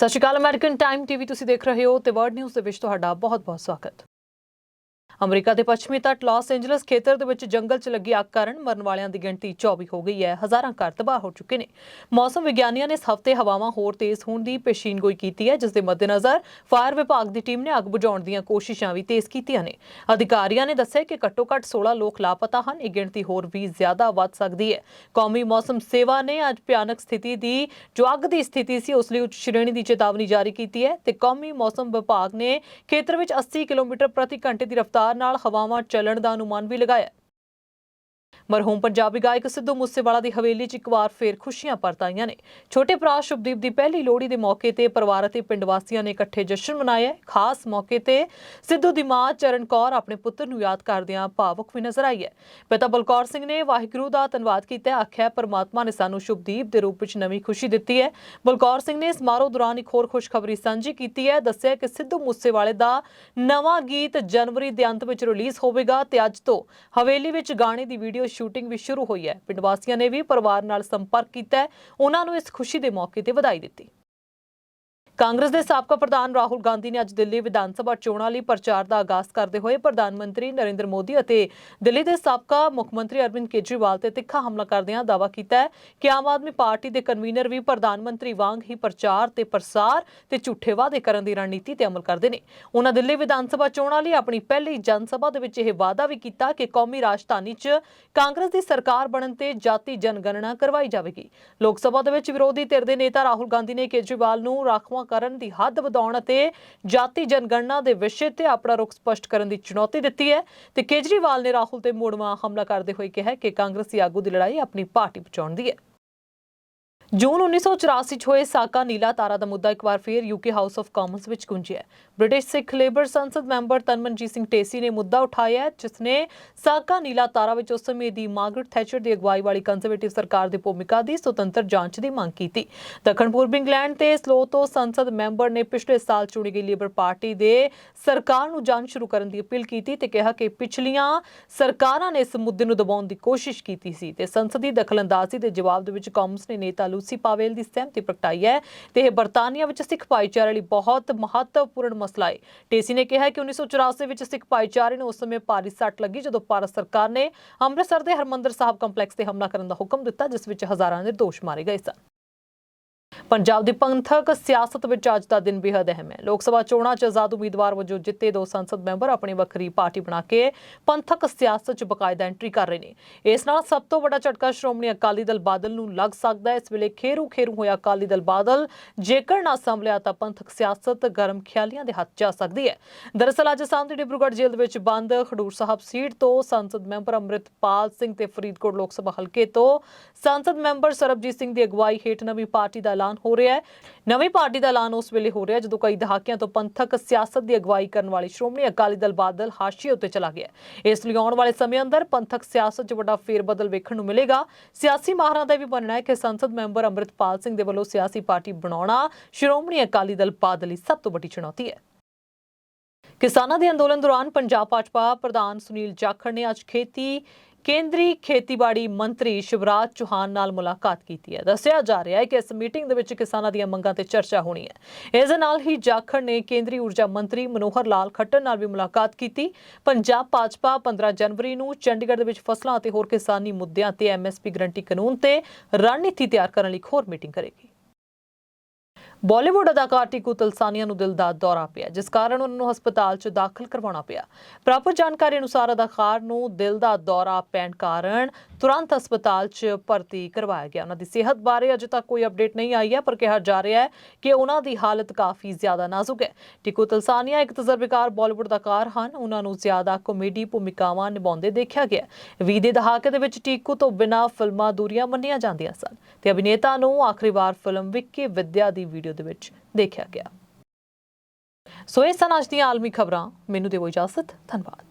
ਸਤਿ ਸ਼੍ਰੀ ਅਕਾਲ ਅਮਰੀਕਨ ਟਾਈਮ ਟੀਵੀ, ਤੁਸੀਂ ਦੇਖ ਰਹੇ ਹੋ ਤੇ ਵਰਡ ਨਿਊਜ਼ ਦੇ ਵਿੱਚ ਤੁਹਾਡਾ ਬਹੁਤ-ਬਹੁਤ ਸਵਾਗਤ। ਅਮਰੀਕਾ ਦੇ ਪੱਛਮੀ ਤੱਟ ਲਾਸ ਐਂਜਲਸ ਖੇਤਰ ਦੇ ਵਿੱਚ ਜੰਗਲ 'ਚ ਲੱਗੀ ਅੱਗ ਕਾਰਨ ਮਰਨ ਵਾਲਿਆਂ ਦੀ ਗਿਣਤੀ 24 ਹੋ ਗਈ ਹੈ। ਹਜ਼ਾਰਾਂ ਘਰ ਤਬਾਹ ਹੋ ਚੁੱਕੇ ਨੇ। ਮੌਸਮ ਵਿਗਿਆਨੀਆਂ ਨੇ ਇਸ ਹਫ਼ਤੇ ਹਵਾਵਾਂ ਹੋਰ ਤੇਜ਼ ਹੋਣ ਦੀ ਪੇਸ਼ੀਨਗੋਈ ਕੀਤੀ ਹੈ ਜਿਸ ਦੇ ਮੱਦੇਨਜ਼ਰ ਫਾਇਰ ਵਿਭਾਗ ਦੀ ਟੀਮ ਨੇ ਅੱਗ ਬੁਝਾਉਣ ਦੀਆਂ ਕੋਸ਼ਿਸ਼ਾਂ ਵੀ ਤੇਜ਼ ਕੀਤੀਆਂ ਨੇ। ਅਧਿਕਾਰੀਆਂ ਨੇ ਦੱਸਿਆ ਕਿ ਘੱਟੋ-ਘੱਟ 16 ਲੋਕ ਲਾਪਤਾ ਹਨ। ਇਹ ਗਿਣਤੀ ਹੋਰ ਵੀ ਜ਼ਿਆਦਾ ਵੱਧ ਸਕਦੀ ਹੈ। ਕੌਮੀ ਮੌਸਮ ਸੇਵਾ ਨੇ ਅੱਜ ਭਿਆਨਕ ਸਥਿਤੀ ਦੀ, ਜੋ ਅੱਗ ਦੀ ਸਥਿਤੀ ਸੀ, ਉਸ ਲਈ ਉੱਚ ਸ਼੍ਰੇਣੀ ਦੀ ਚੇਤਾਵਨੀ ਜਾਰੀ ਕੀਤੀ ਹੈ ਤੇ ਕੌਮੀ ਮੌਸਮ ਵਿਭਾਗ ਨੇ ਖੇਤਰ ਵਿੱਚ 80 ਕਿਲੋਮੀਟਰ ਪ੍ਰਤੀ ਘੰਟੇ ਦੀ ਰਫ਼ਤਾਰ ਨਾਲ ਹਵਾਵਾਂ ਚੱਲਣ ਦਾ ਅਨੁਮਾਨ ਵੀ ਲਗਾਇਆ। ਮਰਹੂਮ ਪੰਜਾਬੀ ਗਾਇਕ ਸਿੱਧੂ ਮੂਸੇਵਾਲਾ ਦੀ ਹਵੇਲੀ 'ਚ ਇੱਕ ਵਾਰ ਫੇਰ ਖੁਸ਼ੀਆਂ ਪਰਤ ਆਈਆਂ ਨੇ। ਛੋਟੇ ਭਰਾ ਸ਼ੁਭਦੀਪ ਦੀ ਪਹਿਲੀ ਲੋਹੜੀ ਦੇ ਮੌਕੇ ਤੇ ਪਰਿਵਾਰ ਅਤੇ ਪਿੰਡ ਵਾਸੀਆਂ ਨੇ ਇਕੱਠੇ ਜਸ਼ਨ ਮਨਾਇਆ ਖਾਸ ਮੌਕੇ ਤੇ ਸਿੱਧੂ ਦੀ ਮਾਂ ਚਰਨ ਕੌਰ ਆਪਣੇ ਪੁੱਤਰ ਨੂੰ ਯਾਦ ਕਰਦਿਆਂ ਭਾਵੁਕ ਵੀ ਨਜ਼ਰ ਆਈ ਹੈ। ਪਿਤਾ ਬਲਕੌਰ ਸਿੰਘ ਨੇ ਵਾਹਿਗੁਰੂ ਦਾ ਧੰਨਵਾਦ ਕੀਤਾ। ਆਖਿਆ, ਪਰਮਾਤਮਾ ਨੇ ਸਾਨੂੰ ਸ਼ੁਭਦੀਪ ਦੇ ਰੂਪ ਵਿੱਚ ਨਵੀਂ ਖੁਸ਼ੀ ਦਿੱਤੀ ਹੈ। ਬਲਕੌਰ ਸਿੰਘ ਨੇ ਸਮਾਰੋਹ ਦੌਰਾਨ ਇੱਕ ਹੋਰ ਖੁਸ਼ਖਬਰੀ ਸਾਂਝੀ ਕੀਤੀ ਹੈ। ਦੱਸਿਆ ਕਿ ਸਿੱਧੂ ਮੂਸੇਵਾਲੇ ਦਾ ਨਵਾਂ ਗੀਤ ਜਨਵਰੀ ਦੇ ਅੰਤ ਵਿੱਚ ਰਿਲੀਜ਼ ਹੋਵੇਗਾ ਤੇ ਅੱਜ ਤੋਂ ਹਵੇਲੀ ਵਿੱਚ ਗਾਣੇ ਦੀ ਵੀਡੀਓ ਸ਼ੂਟਿੰਗ ਵੀ ਸ਼ੁਰੂ ਹੋਈ ਹੈ। ਪਿੰਡ ਵਾਸੀਆਂ ਨੇ ਵੀ ਪਰਿਵਾਰ ਨਾਲ ਸੰਪਰਕ ਕੀਤਾ ਹੈ। ਉਹਨਾਂ ਨੂੰ ਇਸ ਖੁਸ਼ੀ ਦੇ ਮੌਕੇ ਤੇ ਵਧਾਈ ਦਿੱਤੀ। ਕਾਂਗਰਸ ਦੇ ਸਾਬਕਾ ਪ੍ਰਧਾਨ ਰਾਹੁਲ ਗਾਂਧੀ ਨੇ ਅੱਜ ਦਿੱਲੀ ਵਿਧਾਨ ਸਭਾ ਚੋਣਾਂ ਲਈ ਪ੍ਰਚਾਰ ਦਾ ਆਗਾਜ਼ ਕਰਦੇ ਹੋਏ ਪ੍ਰਧਾਨ ਮੰਤਰੀ ਨਰਿੰਦਰ ਮੋਦੀ ਅਤੇ ਦਿੱਲੀ ਦੇ ਸਾਬਕਾ ਮੁੱਖ ਮੰਤਰੀ ਅਰਵਿੰਦ ਕੇਜਰੀਵਾਲ ਤੇ ਤਿੱਖਾ ਹਮਲਾ ਕਰਦਿਆਂ ਦਾਅਵਾ ਕੀਤਾ ਹੈ ਕਿ ਆਮ ਆਦਮੀ ਪਾਰਟੀ ਦੇ ਕਨਵੀਨਰ ਵੀ ਪ੍ਰਧਾਨ ਮੰਤਰੀ ਵਾਂਗ ਹੀ ਪ੍ਰਚਾਰ ਤੇ ਪ੍ਰਸਾਰ ਤੇ ਝੂਠੇ ਵਾਅਦੇ ਕਰਨ ਦੀ ਰਣਨੀਤੀ ਤੇ ਅਮਲ ਕਰਦੇ ਨੇ। ਉਹਨਾਂ ਦਿੱਲੀ ਵਿਧਾਨ ਸਭਾ ਚੋਣਾਂ ਲਈ ਆਪਣੀ ਪਹਿਲੀ ਜਨ ਸਭਾ ਦੇ ਵਿੱਚ ਇਹ ਵਾਅਦਾ ਵੀ ਕੀਤਾ ਕਿ ਕੌਮੀ ਰਾਜਧਾਨੀ 'ਚ ਕਾਂਗਰਸ ਦੀ ਸਰਕਾਰ ਬਣਨ ਤੇ ਜਾਤੀ ਜਨਗਣਨਾ ਕਰਵਾਈ ਜਾਵੇਗੀ। ਲੋਕ ਸਭਾ ਦੇ ਵਿੱਚ ਵਿਰੋਧੀ ਧਿਰ ਦੇ ਨੇਤਾ ਰਾਹੁਲ ਗਾਂਧੀ ਨੇ ਕੇਜਰੀਵਾਲ ਨੂੰ ਰਾਖਵਾਂ ਕਰਨ ਦੀ ਹੱਦ ਵਧਾਉਣ ਅਤੇ ਜਾਤੀ ਜਨਗਣਨਾ ਦੇ ਵਿਸ਼ੇ ਤੇ ਆਪਣਾ ਰੁਖ ਸਪਸ਼ਟ ਕਰਨ ਦੀ ਚੁਣੌਤੀ ਦਿੱਤੀ ਹੈ ਤੇ ਕੇਜਰੀਵਾਲ ਨੇ ਰਾਹੁਲ ਤੇ ਮੋੜਵਾਂ ਹਮਲਾ ਕਰਦੇ ਹੋਏ ਕਿਹਾ ਕਿ ਕਾਂਗਰਸੀ ਆਗੂ ਦੀ ਲੜਾਈ ਆਪਣੀ ਪਾਰਟੀ ਬਚਾਉਣ ਦੀ ਹੈ। ਜੂਨ 1984 ਚ ਹੋਏ ਸਾਕਾ ਨੀਲਾ ਤਾਰਾ ਦਾ ਮੁੱਦਾ ਇੱਕ ਵਾਰ ਫਿਰ ਯੂਕੇ ਹਾਊਸ ਆਫ ਕਾਮਨਸ ਵਿੱਚ ਗੁੰਜਿਆ ਬ੍ਰਿਟਿਸ਼ ਸਿੱਖ ਲੇਬਰ ਸੰਸਦ ਮੈਂਬਰ ਤਨਮਨਜੀਤ ਸਿੰਘ ਟੇਸੀ ਨੇ ਮੁੱਦਾ ਉਠਾਇਆ ਜਿਸ ਨੇ ਸਾਕਾ ਨੀਲਾ ਤਾਰਾ ਵਿੱਚ ਉਸ ਸਮੇਂ ਦੀ ਮਾਰਗਰਟ ਥੈਚਰ ਦੀ ਅਗਵਾਈ ਵਾਲੀ ਕੰਜ਼ਰਵੇਟਿਵ ਸਰਕਾਰ ਦੀ ਭੂਮਿਕਾ ਦੀ ਸੁਤੰਤਰ ਜਾਂਚ ਦੀ ਮੰਗ ਕੀਤੀ। ਦੱਖਣ ਪੂਰਬੀ ਇੰਗਲੈਂਡ ਤੇ ਸਲੋ ਤੋਂ ਸੰਸਦ ਮੈਂਬਰ ਨੇ ਪਿਛਲੇ ਸਾਲ ਚੁਣੀ ਗਈ ਲੇਬਰ ਪਾਰਟੀ ਦੇ ਸਰਕਾਰ ਨੂੰ ਜਾਂਚ ਸ਼ੁਰੂ ਕਰਨ ਦੀ ਅਪੀਲ ਕੀਤੀ ਤੇ ਕਿਹਾ ਕਿ ਪਿਛਲੀਆਂ ਸਰਕਾਰਾਂ ਨੇ ਇਸ ਮੁੱਦੇ ਨੂੰ ਦਬਾਉਣ ਦੀ ਕੋਸ਼ਿਸ਼ ਕੀਤੀ ਸੀ ਤੇ ਸੰਸਦੀ ਦਖਲਅੰਦਾਜ਼ੀ ਦੇ ਜਵਾਬ ਦੇ ਵਿੱਚ ਕਾਂਗਰਸ ਨੇ ਨੇਤਾ ਲੂਸੀ ਪਾਵੇਲ ਦੀ ਸਹਿਮਤੀ ਪ੍ਰਗਟਾਈ ਹੈ ਤੇ ਇਹ ਬਰਤਾਨੀਆ ਵਿੱਚ ਸਿੱਖ ਭਾਈਚਾਰੇ ਲਈ ਬਹੁਤ ਮਹੱਤਵਪੂਰਨ ਮਸਲਾ ਹੈ। ਟੇਸੀ ਨੇ ਕਿਹਾ ਕਿ 1984 ਵਿੱਚ ਸਿੱਖ ਭਾਈਚਾਰੇ ਨੂੰ ਉਸ ਸਮੇਂ ਭਾਰੀ ਸੱਟ ਲੱਗੀ ਜਦੋਂ ਭਾਰਤ ਸਰਕਾਰ ਨੇ ਅੰਮ੍ਰਿਤਸਰ ਦੇ ਹਰਮੰਦਰ ਸਾਹਿਬ ਕੰਪਲੈਕਸ ਤੇ ਹਮਲਾ ਕਰਨ ਦਾ ਹੁਕਮ ਦਿੱਤਾ, ਜਿਸ ਵਿੱਚ ਹਜ਼ਾਰਾਂ ਨਿਰਦੋਸ਼ ਮਾਰੇ ਗਏ ਸਨ। ਪੰਜਾਬ ਦੀ ਪੰਥਕ ਸਿਆਸਤ ਵਿੱਚ ਅੱਜ ਦਾ ਦਿਨ ਬੇहद ਅਹਿਮ ਹੈ। ਲੋਕ ਸਭਾ ਚੋਣਾਂ 'ਚ ਆਜ਼ਾਦ ਉਮੀਦਵਾਰ ਵਜੋਂ ਜਿੱਤੇ ਦੋ ਸੰਸਦ ਮੈਂਬਰ ਆਪਣੀ ਵੱਖਰੀ ਪਾਰਟੀ ਬਣਾ ਕੇ ਪੰਥਕ ਸਿਆਸਤ 'ਚ ਬਕਾਇਦਾ ਐਂਟਰੀ ਕਰ ਰਹੇ ਨੇ। ਇਸ ਨਾਲ ਸਭ ਤੋਂ ਵੱਡਾ ਝਟਕਾ ਸ਼੍ਰੋਮਣੀ ਅਕਾਲੀ ਦਲ ਬਾਦਲ ਨੂੰ ਲੱਗ ਸਕਦਾ ਹੈ। ਇਸ ਵੇਲੇ ਖੇਰੂ ਖੇਰੂ ਹੋਇਆ ਅਕਾਲੀ ਦਲ ਬਾਦਲ। ਜੇਕਰ ਨਾ ਸੰਭਲਿਆ ਤਾਂ ਪੰਥਕ ਸਿਆਸਤ ਗਰਮ ਖਿਆਲੀਆਂ ਦੇ ਹੱਥ ਜਾ ਸਕਦੀ ਹੈ। ਦਰਅਸਲ ਅੱਜ ਸਾਂਝੀ ਡਿਬਰੂਗੜ੍ਹ ਜੇਲ੍ਹ ਵਿੱਚ ਬੰਦ ਖਡੂਰ ਸਾਹਿਬ ਸੀਟ ਤੋਂ ਸੰਸਦ ਮੈਂਬਰ ਅੰਮ੍ਰਿਤਪਾਲ ਸਿੰਘ ਤੇ ਫਰੀਦਕੋਟ ਲੋਕ ਸਭਾ ਹਲਕੇ ਤੋਂ ਸੰਸਦ ਮੈਂਬਰ ਸਰਬਜੀਤ ਸਿੰਘ ਦੀ ਅਗਵਾਈ ਹੇਠ ਨਵੀਂ ਪਾਰਟੀ ਦਾ ਐਲਾਨ ਹੋ ਰਿਹਾ ਹੈ। ਨਵੀਂ ਪਾਰਟੀ ਦਾ ਐਲਾਨ ਉਸ ਵੇਲੇ ਹੋ ਰਿਹਾ ਜਦੋਂ ਕਈ ਦਹਾਕਿਆਂ ਤੋਂ ਪੰਥਕ ਸਿਆਸਤ ਦੀ ਅਗਵਾਈ ਕਰਨ ਵਾਲੀ ਸ਼੍ਰੋਮਣੀ ਅਕਾਲੀ ਦਲ ਬਾਦਲ ਹਾਸ਼ੀਏ ਉੱਤੇ ਚਲਾ ਗਿਆ ਇਸ ਲਈ ਆਉਣ ਵਾਲੇ ਸਮੇਂ ਅੰਦਰ ਪੰਥਕ ਸਿਆਸਤ 'ਚ ਵੱਡਾ ਫੇਰਬਦਲ ਵੇਖਣ ਨੂੰ ਮਿਲੇਗਾ। ਸਿਆਸੀ ਮਾਹਰਾਂ ਦਾ ਵੀ ਮੰਨਣਾ ਹੈ ਕਿ ਸੰਸਦ ਮੈਂਬਰ ਅੰਮ੍ਰਿਤਪਾਲ ਸਿੰਘ ਦੇ ਵੱਲੋਂ ਸਿਆਸੀ ਪਾਰਟੀ ਬਣਾਉਣਾ ਸ਼੍ਰੋਮਣੀ ਅਕਾਲੀ ਦਲ ਬਾਦਲ ਲਈ ਸਭ ਤੋਂ ਵੱਡੀ ਚੁਣੌਤੀ ਹੈ। ਕਿਸਾਨਾਂ ਦੇ ਅੰਦੋਲਨ ਦੌਰਾਨ ਪੰਜਾਬ ਭਾਜਪਾ ਪ੍ਰਧਾਨ ਸੁਨੀਲ ਜਾਖੜ ਨੇ ਅੱਜ ਖੇਤੀ ਕੇਂਦਰੀ ਖੇਤੀਬਾੜੀ ਮੰਤਰੀ ਸ਼ਿਵਰਾਜ ਚੌਹਾਨ ਨਾਲ ਮੁਲਾਕਾਤ ਕੀਤੀ ਹੈ। ਦੱਸਿਆ ਜਾ ਰਿਹਾ ਹੈ ਕਿ ਇਸ ਮੀਟਿੰਗ ਦੇ ਵਿੱਚ ਕਿਸਾਨਾਂ ਦੀਆਂ ਮੰਗਾਂ ਤੇ ਚਰਚਾ ਹੋਣੀ ਹੈ। ਇਸ ਦੇ ਨਾਲ ਹੀ ਜਾਖੜ ਨੇ ਕੇਂਦਰੀ ਊਰਜਾ ਮੰਤਰੀ ਮਨੋਹਰ ਲਾਲ ਖੱਟਰ ਨਾਲ ਵੀ ਮੁਲਾਕਾਤ ਕੀਤੀ। ਪੰਜਾਬ ਭਾਜਪਾ 15 ਜਨਵਰੀ ਨੂੰ ਚੰਡੀਗੜ੍ਹ ਦੇ ਵਿੱਚ ਫਸਲਾਂ ਅਤੇ ਹੋਰ ਕਿਸਾਨੀ ਮੁੱਦਿਆਂ ਤੇ ਐਮਐਸਪੀ ਗਰੰਟੀ ਕਾਨੂੰਨ ਤੇ ਰਣਨੀਤੀ ਤਿਆਰ ਕਰਨ ਲਈ ਇੱਕ ਹੋਰ ਮੀਟਿੰਗ ਕਰੇਗੀ। ਬਾਲੀਵੁੱਡ ਅਦਾਕਾਰ ਟਿਕੂ ਤਲਸਾਨੀਆ ਨੂੰ ਦਿਲ ਦਾ ਦੌਰਾ ਪਿਆ, ਜਿਸ ਕਾਰਨ ਉਹਨਾਂ ਨੂੰ ਹਸਪਤਾਲ 'ਚ ਦਾਖਲ ਕਰਵਾਉਣਾ ਪਿਆ। ਪ੍ਰਾਪਤ ਜਾਣਕਾਰੀ ਅਨੁਸਾਰ ਅਦਾਕਾਰ ਨੂੰ ਦਿਲ ਦਾ ਦੌਰਾ ਪੈਣ ਕਾਰਨ ਤੁਰੰਤ ਹਸਪਤਾਲ 'ਚ ਭਰਤੀ ਕਰਵਾਇਆ ਗਿਆ। ਉਹਨਾਂ ਦੀ ਸਿਹਤ ਬਾਰੇ ਅਜੇ ਤੱਕ ਕੋਈ ਅਪਡੇਟ ਨਹੀਂ ਆਈ ਹੈ, ਪਰ ਕਿਹਾ ਜਾ ਰਿਹਾ ਹੈ ਕਿ ਉਹਨਾਂ ਦੀ ਹਾਲਤ ਕਾਫੀ ਜ਼ਿਆਦਾ ਨਾਜ਼ੁਕ ਹੈ। ਟਿਕੂ ਤਲਸਾਨੀਆ, ਇੱਕ ਤਜਰਬੇਕਾਰ ਬਾਲੀਵੁੱਡ ਅਦਾਕਾਰ ਹਨ। ਉਹਨਾਂ ਨੂੰ ਜ਼ਿਆਦਾ ਕਾਮੇਡੀ ਭੂਮਿਕਾਵਾਂ ਨਿਭਾਉਂਦੇ ਦੇਖਿਆ ਗਿਆ ਵੀਹ ਦੇ ਦਹਾਕੇ ਦੇ ਵਿੱਚ ਟਿਕੂ ਤੋਂ ਬਿਨਾਂ ਫਿਲਮਾਂ ਦੂਰੀਆਂ ਮੰਨੀਆਂ ਜਾਂਦੀਆਂ ਸਨ ਤੇ ਅਭਿਨੇਤਾ ਨੂੰ ਆਖਰੀ ਵਾਰ ਫਿਲਮ ਵਿੱਕੀ ਵਿਦਿਆ ਦੀ ਵੀਡੀਓ ਦੇ ਵਿੱਚ ਦੇਖਿਆ ਗਿਆ। ਸੋ ਇਹ ਸਨ ਅੱਜ ਦੀਆਂ ਆਲਮੀ ਖਬਰਾਂ। ਮੈਨੂੰ ਦਿਓ ਇਜਾਜ਼ਤ। ਧੰਨਵਾਦ।